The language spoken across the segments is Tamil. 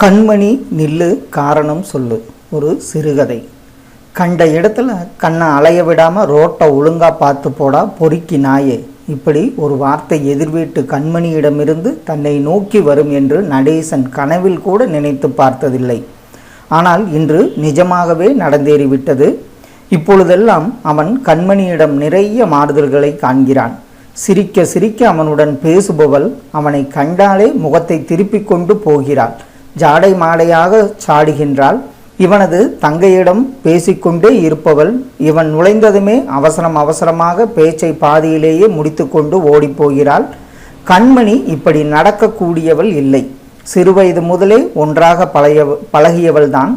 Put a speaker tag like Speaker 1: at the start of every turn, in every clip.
Speaker 1: கண்மணி நில்லு காரணம் சொல்லு ஒரு சிறுகதை. கண்ட இடத்துல கண்ணை அலைய விடாமல் ரோட்டை ஒழுங்கா பார்த்து போடா பொறுக்கி நாயே. இப்படி ஒரு வார்த்தை எதிர்வீட்டு கண்மணியிடமிருந்து தன்னை நோக்கி வரும் என்று நடேசன் கனவில் கூட நினைத்து பார்த்ததில்லை. ஆனால் இன்று நிஜமாகவே நடந்தேறிவிட்டது இப்பொழுதெல்லாம் அவன் கண்மணியிடம் நிறைய மாறுதல்களை காண்கிறான். சிரிக்க சிரிக்க அவனுடன் பேசுபவள் அவனை கண்டாலே முகத்தை திருப்பிக் கொண்டு போகிறாள். ஜாடை மாடையாக சாடுகின்றாள். இவனது தங்கையிடம் பேசிக்கொண்டே இருப்பவள் இவன் நுழைந்ததுமே அவசரம் அவசரமாக பேச்சை பாதியிலேயே முடித்துக்கொண்டு ஓடிப்போகிறாள். கண்மணி இப்படி நடக்கக்கூடியவள் இல்லை. சிறுவயது முதலே ஒன்றாக பழைய பழகியவள்தான்.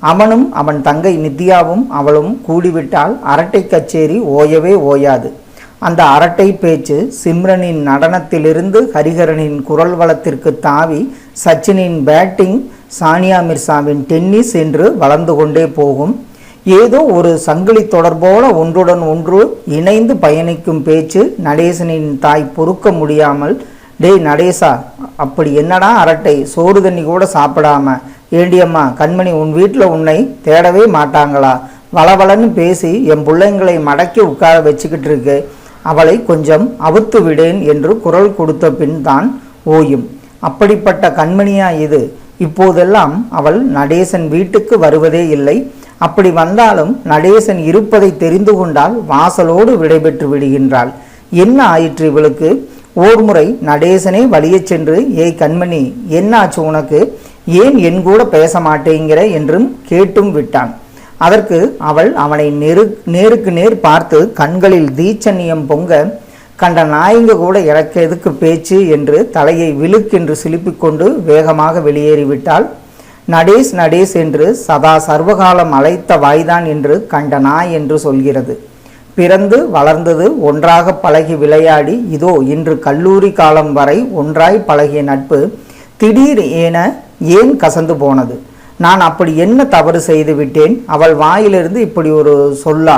Speaker 1: அவனும் அவன் தங்கை நித்யாவும் அவளும் கூடிவிட்டால் அரட்டை கச்சேரி ஓயவே ஓயாது. அந்த அரட்டை பேச்சு சிம்ரனின் நடனத்திலிருந்து ஹரிஹரனின் குரல் வளத்திற்கு தாவி சச்சினின் பேட்டிங் சானியா மிர்சாவின் டென்னிஸ் என்று வளர்ந்து கொண்டே போகும். ஏதோ ஒரு சங்கிலி தொடர்போல ஒன்றுடன் ஒன்று இணைந்து பயணிக்கும் பேச்சு நடேசனின் தாய் பொறுக்க முடியாமல் டேய் நடேசா அப்படி என்னடா அரட்டை? சோறு தண்ணி கூட சாப்பிடாம. ஏண்டியம்மா கண்மணி உன் வீட்டில் உன்னை தேடவே மாட்டாங்களா? வளவளன்னு பேசி என் பிள்ளைங்களை மடக்கி உட்கார வச்சுக்கிட்டு இருக்கு. அவளை கொஞ்சம் அவுத்து விடேன் என்று குரல் கொடுத்த பின் தான் ஓயும். அப்படிப்பட்ட கண்மணியா இது. இப்போதெல்லாம் அவள் நடேசன் வீட்டுக்கு வருவதே இல்லை. அப்படி வந்தாலும் நடேசன் இருப்பதை தெரிந்து கொண்டால் வாசலோடு விடைபெற்று விடுகின்றாள். என்ன ஆயிற்று இவளுக்கு? ஓர் முறை நடேசனே வழியச் சென்று ஏய் கண்மணி என்னாச்சு உனக்கு? ஏன் என் கூட பேச மாட்டேங்கிற? என்றும் கேட்டும் விட்டான். அதற்கு அவள் அவனை நெரு நேருக்கு நேர் பார்த்து கண்களில் தீச்சன்னியம் பொங்க கண்ட நாயங்க கூட எனக்கு எதுக்கு பேச்சு? என்று தலையை விழுக்கென்று சிலுப்பிக்கொண்டு வேகமாக வெளியேறிவிட்டாள். நடேஷ் நடேஷ் என்று சதா சர்வகாலம் அழைத்த வாய்தான் என்று கண்ட நாய் என்று சொல்கிறது. பிறந்து வளர்ந்தது ஒன்றாக பழகி விளையாடி இதோ இன்று கல்லூரி காலம் வரை ஒன்றாய் பழகிய நட்பு திடீர் என ஏன் கசந்து போனது? நான் அப்படி என்ன தவறு செய்து விட்டேன்? அவள் வாயிலிருந்து இப்படி ஒரு சொல்லா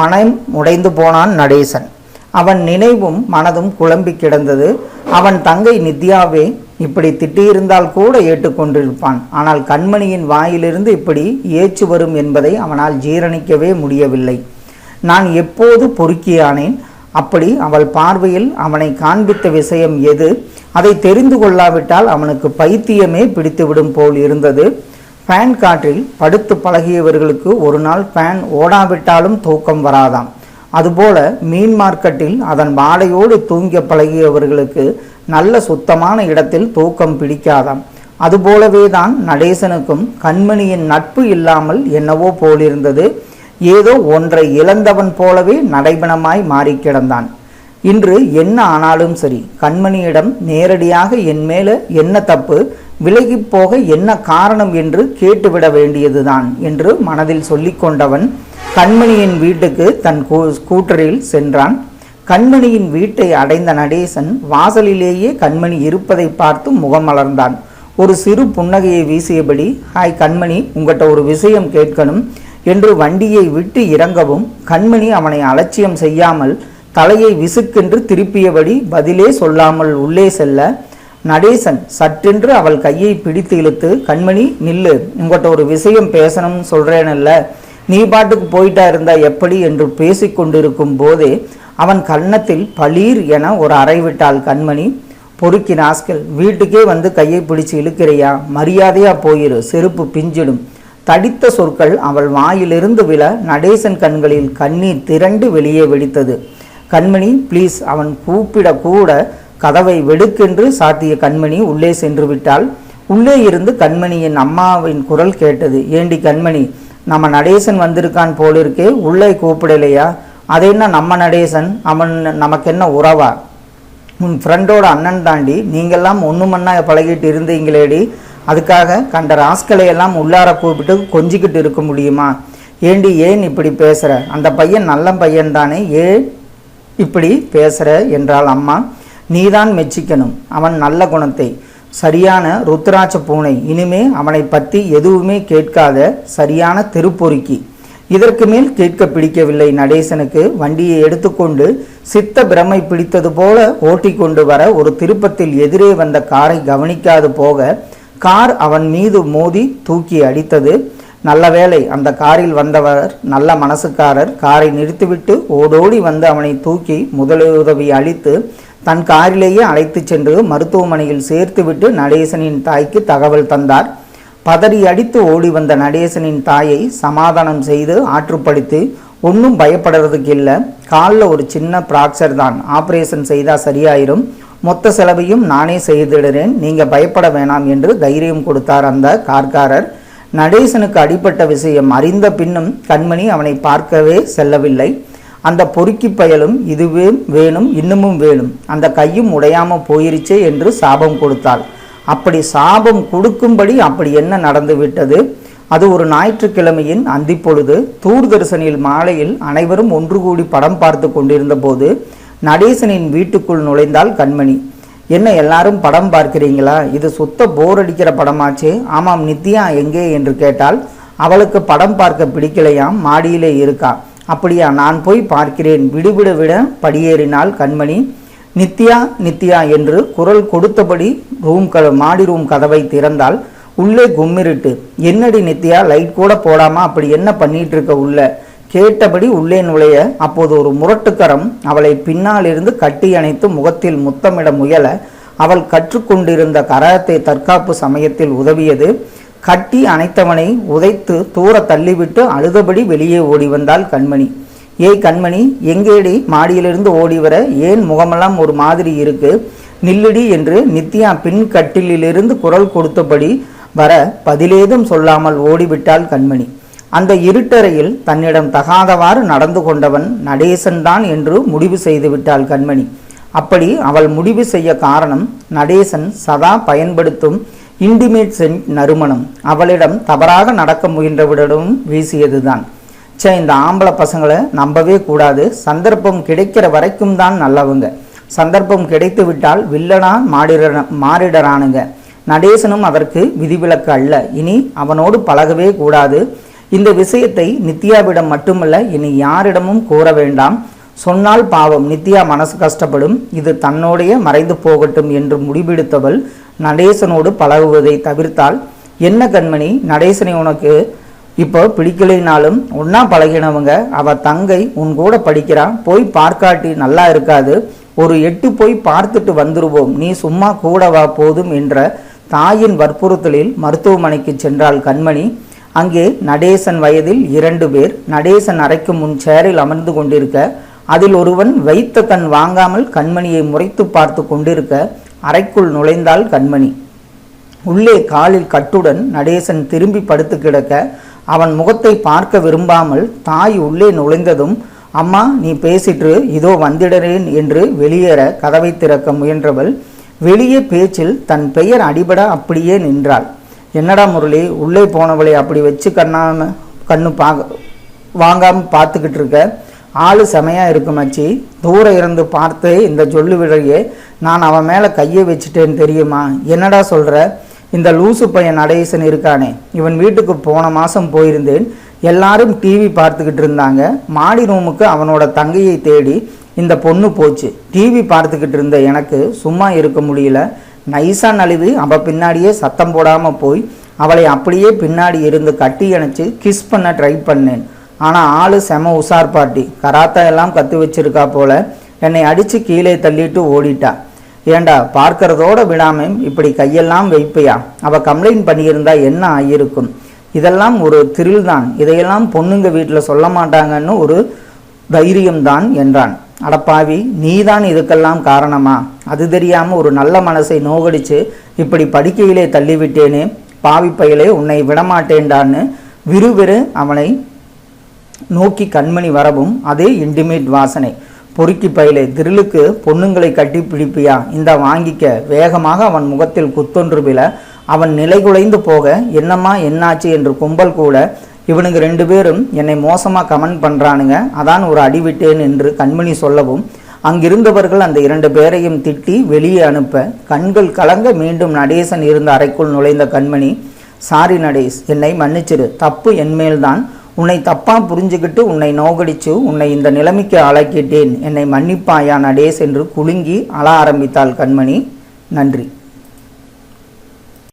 Speaker 1: மனம் உடைந்து போனான் நடேசன். அவன் நினைவும் மனதும் குழம்பி கிடந்தது. அவன் தங்கை நித்யாவே இப்படி திட்டியிருந்தால் கூட ஏற்றுக்கொண்டிருப்பான் ஆனால் கண்மணியின் வாயிலிருந்து இப்படி ஏச்சு வரும் என்பதை அவனால் ஜீரணிக்கவே முடியவில்லை. நான் எப்போது பொறுக்கியானேன்? அப்படி அவள் பார்வையில் அவனை காண்பித்த விஷயம் எது? அதை தெரிந்து கொள்ளாவிட்டால் அவனுக்கு பைத்தியமே பிடித்துவிடும் போல் இருந்தது. ஃபேன் காற்றில் படுத்து பழகியவர்களுக்கு ஒரு நாள் ஃபேன் ஓடாவிட்டாலும் தூக்கம் வராதாம். அதுபோல மீன் மார்க்கெட்டில் அதன் வாடையோடு தூங்கி பழகியவர்களுக்கு நல்ல சுத்தமான இடத்தில் தூக்கம் பிடிக்காதாம். அதுபோலவே தான் நடேசனுக்கும் கண்மணியின் நட்பு இல்லாமல் என்னவோ போலிருந்தது. ஏதோ ஒன்றை இழந்தவன் போலவே நடைபணமாய் மாறி கிடந்தான். இன்று என்ன ஆனாலும் சரி கண்மணியிடம் நேரடியாக என் மேல என்ன தப்பு விலகி போக என்ன காரணம் என்று கேட்டுவிட வேண்டியதுதான் என்று மனதில் சொல்லிக்கொண்டவன் கண்மணியின் வீட்டுக்கு தன் ஸ்கூட்டரில் சென்றான். கண்மணியின் வீட்டை அடைந்த நடேசன் வாசலிலேயே கண்மணி இருப்பதை பார்த்து முகமலர்ந்தான் ஒரு சிறு புன்னகையை வீசியபடி ஹாய் கண்மணி உங்கள்கிட்ட ஒரு விஷயம் கேட்கணும் என்று வண்டியை விட்டு இறங்கவும் கண்மணி அவனை அலட்சியம் செய்யாமல் தலையை விசுக்கென்று திருப்பியபடி பதிலே சொல்லாமல் உள்ளே செல்ல நடேசன் சற்றென்று அவள் கையை பிடித்து இழுத்து கண்மணி நில்லு. உங்கள்கிட்ட ஒரு விஷயம் பேசணும்னு சொல்கிறேனல்ல நீ பாட்டுக்கு போயிட்டா இருந்தா எப்படி? என்று பேசிக்கொண்டிருக்கும் போதே அவன் கன்னத்தில் பளீர் என ஒரு அறை விட்டாள் கண்மணி. பொறுக்கி நாஸ்கல் வீட்டுக்கே வந்து கையை பிடிச்சு இழுக்கிறையா? மரியாதையா போயிரு. செருப்பு பிஞ்சிடும். தடித்த சொற்கள் அவள் வாயிலிருந்து விழ நடேசன் கண்களில் கண்ணீர் திரண்டு வெளியே வெடித்தது. கண்மணி ப்ளீஸ். அவன் கூப்பிட கூட கதவை வெடுக்கென்று சாத்திய கண்மணி உள்ளே சென்று விட்டால் உள்ளே இருந்து கண்மணியின் அம்மாவின் குரல் கேட்டது. ஏண்டி கண்மணி நம்ம நடேசன் வந்திருக்கான் போலிருக்கே. உள்ளே கூப்பிடலையா? அது என்ன நம்ம நடேசன்? அவன் நமக்கு என்ன உறவா? உன் ஃப்ரெண்டோட அண்ணன் தாண்டி. நீங்கள்லாம் ஒன்று மண்ணா பழகிட்டு இருந்தீங்களேடி. அதுக்காக கண்ட ராஸ்களை எல்லாம் உள்ளார கூப்பிட்டு கொஞ்சிக்கிட்டு இருக்க முடியுமா? ஏண்டி ஏன் இப்படி பேசுகிற அந்த பையன் நல்ல பையன் தானே. ஏன் இப்படி பேசுகிற என்றாள் அம்மா. நீதான் மெச்சிக்கணும். அவன் நல்ல குணத்தை. சரியான ருத்ராட்ச பூனை. இனிமே அவனை பற்றி எதுவுமே கேட்காத சரியான தெருப்பொறுக்கி. இதற்கு மேல் கேட்க பிடிக்கவில்லை நடேசனுக்கு. வண்டியை எடுத்துக்கொண்டு சித்த பிரமை பிடித்தது போல ஓட்டிக்கொண்டு வர ஒரு திருப்பத்தில் எதிரே வந்த காரை கவனிக்காது போக கார் அவன் மீது மோதி தூக்கி அடித்தது. நல்ல வேளை அந்த காரில் வந்தவர் நல்ல மனசுக்காரர். காரை நிறுத்திவிட்டு ஓடோடி வந்து அவனை தூக்கி முதலுதவி அளித்து தன் காரிலேயே அழைத்துச் சென்று மருத்துவமனையில் சேர்த்துவிட்டு நடேசனின் தாய்க்கு தகவல் தந்தார். பதறி அடித்து ஓடி வந்த நடேசனின் தாயை சமாதானம் செய்து ஆற்றுப்படுத்தி ஒன்றும் பயப்படுறதுக்கு இல்லை. காலில் ஒரு சின்ன பிராக்சர் தான். ஆபரேஷன் செய்தால் சரியாயிரும். மொத்த செலவையும் நானே செய்திடுறேன். நீங்கள் பயப்பட வேணாம் என்று தைரியம் கொடுத்தார் அந்த கார்காரர். நடேசனுக்கு அடிப்பட்ட விஷயம் அறிந்த பின்னும் கண்மணி அவனை பார்க்கவே செல்லவில்லை. அந்த பொறுக்கி பயலும் இதுவே வேணும் இன்னமும் வேணும். அந்த கையும் உடையாம போயிருச்சே என்று சாபம் கொடுத்தாள். அப்படி சாபம் கொடுக்கும்படி அப்படி என்ன நடந்து விட்டது அது ஒரு ஞாயிற்றுக்கிழமையின் அந்திப்பொழுது தூர்தர்சனில் மாலையில் அனைவரும் ஒன்று கூடி படம் பார்த்து கொண்டிருந்த போது நடேசனின் வீட்டுக்குள் நுழைந்தாள் கண்மணி. என்ன எல்லாரும் படம் பார்க்கிறீங்களா? இது சுத்த போர் அடிக்கிற படமாச்சே. ஆமாம் நித்யா எங்கே? என்று கேட்டால் அவளுக்கு படம் பார்க்க பிடிக்கலையாம் மாடியிலே இருக்கா. அப்படியா நான் போய் பார்க்கிறேன். விடுவிட விட படியேறினாள் கண்மணி. நித்யா நித்யா என்று குரல் கொடுத்தபடி ரூம் க மாடி ரூம் கதவை திறந்தால் உள்ளே கும்மிருட்டு என்னடி நித்யா லைட் கூட போடாமா? அப்படி என்ன பண்ணிட்டு இருக்க உள்ள? கேட்டபடி உள்ளே நுழைய அப்போது ஒரு முரட்டுக்கரம் அவளை பின்னாலிருந்து கட்டி அணைத்து முகத்தில் முத்தமிட முயல. அவள் கற்றுக்கொண்டிருந்த கராத்தை தற்காப்பு சமயத்தில் உதவியது. கட்டி அணைத்தவனை உதைத்து தூர தள்ளிவிட்டு அழுதபடி வெளியே ஓடி வந்தாள் கண்மணி. ஏய் கண்மணி எங்கேடி மாடியிலிருந்து ஓடி வர? ஏன் முகமெல்லாம் ஒரு மாதிரி இருக்கு? நில்லுடி என்று நித்யா பின் கட்டிலிலிருந்து குரல் கொடுத்தபடி வர பதிலேதும் சொல்லாமல் ஓடிவிட்டாள் கண்மணி. அந்த இருட்டறையில் தன்னிடம் தகாதவாறு நடந்து கொண்டவன் நடேசன் தான் என்று முடிவு செய்து விட்டாள் கண்மணி. அப்படி அவள் முடிவு செய்ய காரணம் நடேசன் சதா பயன்படுத்தும் இன்டிமேட் சென்ட் நறுமணம். அவளிடம் தவறாக நடக்க முயன்றவிடமும் வீசியதுதான். ச்சே இந்த ஆம்பளை பசங்களை நம்பவே கூடாது. சந்தர்ப்பம் கிடைக்கிற வரைக்கும் தான் நல்லவங்க. சந்தர்ப்பம் கிடைத்து விட்டால் வில்லனா மாடிட மாறிடறானுங்க. நடேசனும் அதற்கு விதிவிலக்கு அல்ல. இனி அவனோடு பழகவே கூடாது. இந்த விஷயத்தை நித்யாவிடம் மட்டுமல்ல இனி யாரிடமும் கூற வேண்டாம். சொன்னால் பாவம். நித்யா மனசு கஷ்டப்படும். இது தன்னோடைய மறைந்து போகட்டும் என்று முடிவெடுத்தவள் நடேசனோடு பழகுவதை தவிர்த்தால் என்ன கண்மணி? நடேசனை உனக்கு இப்போ பிடிக்கலைனாலும் ஒன்னா பழகினவங்க அவ தங்கை உன் கூட படிக்கிறா போய் பார்க்காட்டி நல்லா இருக்காது. ஒரு எட்டு போய் பார்த்துட்டு வந்துருவோம். நீ சும்மா கூட வா போதும் என்ற தாயின் வற்புறுத்தலில் மருத்துவமனைக்கு சென்றாள் கண்மணி. அங்கே நடேசன் வயதில் இரண்டு பேர். நடேசன் அறைக்கு முன் சேரில் அமர்ந்து கொண்டிருக்க அதில் ஒருவன் வைத்த கண் வாங்காமல் கண்மணியை முறைத்து பார்த்து கொண்டிருக்க அறைக்குள் நுழைந்தாள் கண்மணி. உள்ளே காலில் கட்டுடன் நடேசன் திரும்பி படுத்து கிடக்க அவன் முகத்தை பார்க்க விரும்பாமல் தாய் உள்ளே நுழைந்ததும் அம்மா நீ பேசிற்று இதோ வந்திடறேன் என்று வெளியேற கதவை திறக்க முயன்றவள் வெளியே பேச்சில் தன் பெயர் அடிபட அப்படியே நின்றாள். என்னடா முரளி உள்ளே போனவளை அப்படி வச்சு கண்ணாம கண்ணு பாக வாங்காம பார்த்துக்கிட்டு இருக்க? ஆள் செமையாக இருக்கு மச்சி. தூரம் இருந்து பார்த்து இந்த சொல்லு விழையே நான் அவன் மேலே கையை வச்சுட்டேன்னு தெரியுமா? என்னடா சொல்கிற இந்த லூசு பையன் நடேசன் இருக்கானே. இவன் வீட்டுக்கு போன மாதம் போயிருந்தேன். எல்லாரும் டிவி பார்த்துக்கிட்டு இருந்தாங்க. மாடி ரூமுக்கு அவனோட தங்கையை தேடி இந்த பொண்ணு போச்சு. டிவி பார்த்துக்கிட்டு இருந்த எனக்கு சும்மா இருக்க முடியல. நைஸாக நழுவி அவள் பின்னாடியே சத்தம் போடாமல் போய் அவளை அப்படியே பின்னாடி இருந்து கட்டி அணைச்சி கிஸ் பண்ண ட்ரை பண்ணேன். ஆனால் ஆள் செம உசார் பாட்டி. கராத்தா எல்லாம் கத்து வச்சிருக்கா போல என்னை அடித்து கீழே தள்ளிட்டு ஓடிட்டா. ஏண்டா பார்க்கறதோட விடாமல் இப்படி கையெல்லாம் வைப்பையா? அவள் கம்ப்ளைண்ட் பண்ணியிருந்தா என்ன ஆகியிருக்கும் இதெல்லாம் ஒரு திரில் தான். இதையெல்லாம் பொண்ணுங்க வீட்டில் சொல்ல மாட்டாங்கன்னு ஒரு தைரியம்தான் என்றான். அடப்பாவி நீதான் இதுக்கெல்லாம் காரணமா? அது தெரியாமல் ஒரு நல்ல மனசை நோகடிச்சு இப்படி படுக்கையிலே தள்ளிவிட்டேனே. பாவி பயலே உன்னை விடமாட்டேன்டான்னு விறுவிறு அவனை நோக்கி கண்மணி வரவும் அதே இன்டிமேட் வாசனை. பொறுக்கி பயிலை திரிலுக்கு பொண்ணுங்களை கட்டி பிடிப்பியா? இந்த வாங்கிக்க. வேகமாக அவன் முகத்தில் குத்தொன்று விழ அவன் நிலைகுலைந்து போக என்னம்மா என்னாச்சு? என்று கும்பல் கூட இவனுங்க ரெண்டு பேரும் என்னை மோசமா கமெண்ட் பண்றானுங்க. அதான் ஒரு அடி விட்டேன் என்று கண்மணி சொல்லவும் அங்கிருந்தவர்கள் அந்த இரண்டு பேரையும் திட்டி வெளியே அனுப்ப கண்கள் கலங்க மீண்டும் நடேசன் இருந்த அறைக்குள் நுழைந்த கண்மணி சாரி நடேஷ் என்னை மன்னிச்சிரு. தப்பு என்மேல்தான். உன்னை தப்பா புரிஞ்சுக்கிட்டு உன்னை நோகடிச்சு உன்னை இந்த நிலைமைக்கு ஆளாக்கிட்டேன் என்னை மன்னிப்பாயா நடேஷ் என்று குலுங்கி அழ ஆரம்பித்தாள் கண்மணி. நன்றி.